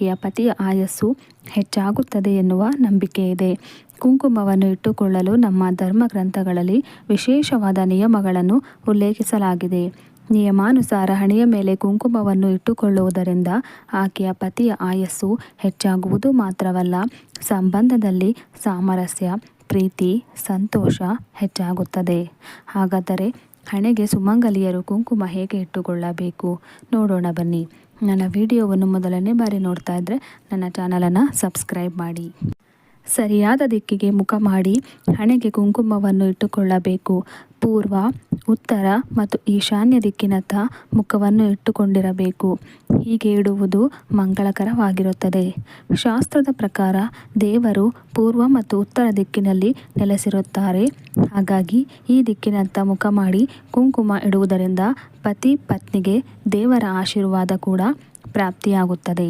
ಆಕೆಯ ಪತಿಯ ಆಯಸ್ಸು ಹೆಚ್ಚಾಗುತ್ತದೆ ಎನ್ನುವ ನಂಬಿಕೆ ಇದೆ. ಕುಂಕುಮವನ್ನು ಇಟ್ಟುಕೊಳ್ಳಲು ನಮ್ಮ ಧರ್ಮ ಗ್ರಂಥಗಳಲ್ಲಿ ವಿಶೇಷವಾದ ನಿಯಮಗಳನ್ನು ಉಲ್ಲೇಖಿಸಲಾಗಿದೆ. ನಿಯಮಾನುಸಾರ ಹಣೆಯ ಮೇಲೆ ಕುಂಕುಮವನ್ನು ಇಟ್ಟುಕೊಳ್ಳುವುದರಿಂದ ಆಕೆಯ ಪತಿಯ ಆಯಸ್ಸು ಹೆಚ್ಚಾಗುವುದು ಮಾತ್ರವಲ್ಲ, ಸಂಬಂಧದಲ್ಲಿ ಸಾಮರಸ್ಯ, ಪ್ರೀತಿ, ಸಂತೋಷ ಹೆಚ್ಚಾಗುತ್ತದೆ. ಹಾಗಾದರೆ ಹಣೆಗೆ ಸುಮಂಗಲಿಯರು ಕುಂಕುಮ ಹೇಗೆ ಇಟ್ಟುಕೊಳ್ಳಬೇಕು? ನೋಡೋಣ ಬನ್ನಿ. ನನ್ನ ವಿಡಿಯೋವನ್ನು ಮೊದಲನೇ ಬಾರಿ ನೋಡ್ತಾ ಇದ್ದರೆ ನನ್ನ ಚಾನಲನ್ನು ಸಬ್ಸ್ಕ್ರೈಬ್ ಮಾಡಿ. ಸರಿಯಾದ ದಿಕ್ಕಿಗೆ ಮುಖ ಮಾಡಿ, ಹಣೆಗೆ ಕುಂಕುಮವನ್ನು ಇಟ್ಟುಕೊಳ್ಳಬೇಕು. ಪೂರ್ವ ಉತ್ತರ ಮತ್ತು ಈಶಾನ್ಯ ದಿಕ್ಕಿನತ್ತ ಮುಖವನ್ನು ಇಟ್ಟುಕೊಂಡಿರಬೇಕು. ಹೀಗೆ ಇಡುವುದು ಮಂಗಳಕರವಾಗಿರುತ್ತದೆ. ಶಾಸ್ತ್ರದ ಪ್ರಕಾರ ದೇವರು ಪೂರ್ವ ಮತ್ತು ಉತ್ತರ ದಿಕ್ಕಿನಲ್ಲಿ ನೆಲೆಸಿರುತ್ತಾರೆ. ಹಾಗಾಗಿ ಈ ದಿಕ್ಕಿನತ್ತ ಮುಖ ಮಾಡಿ ಕುಂಕುಮ ಇಡುವುದರಿಂದ ಪತಿ ಪತ್ನಿಗೆ ದೇವರ ಆಶೀರ್ವಾದ ಕೂಡ ಪ್ರಾಪ್ತಿಯಾಗುತ್ತದೆ.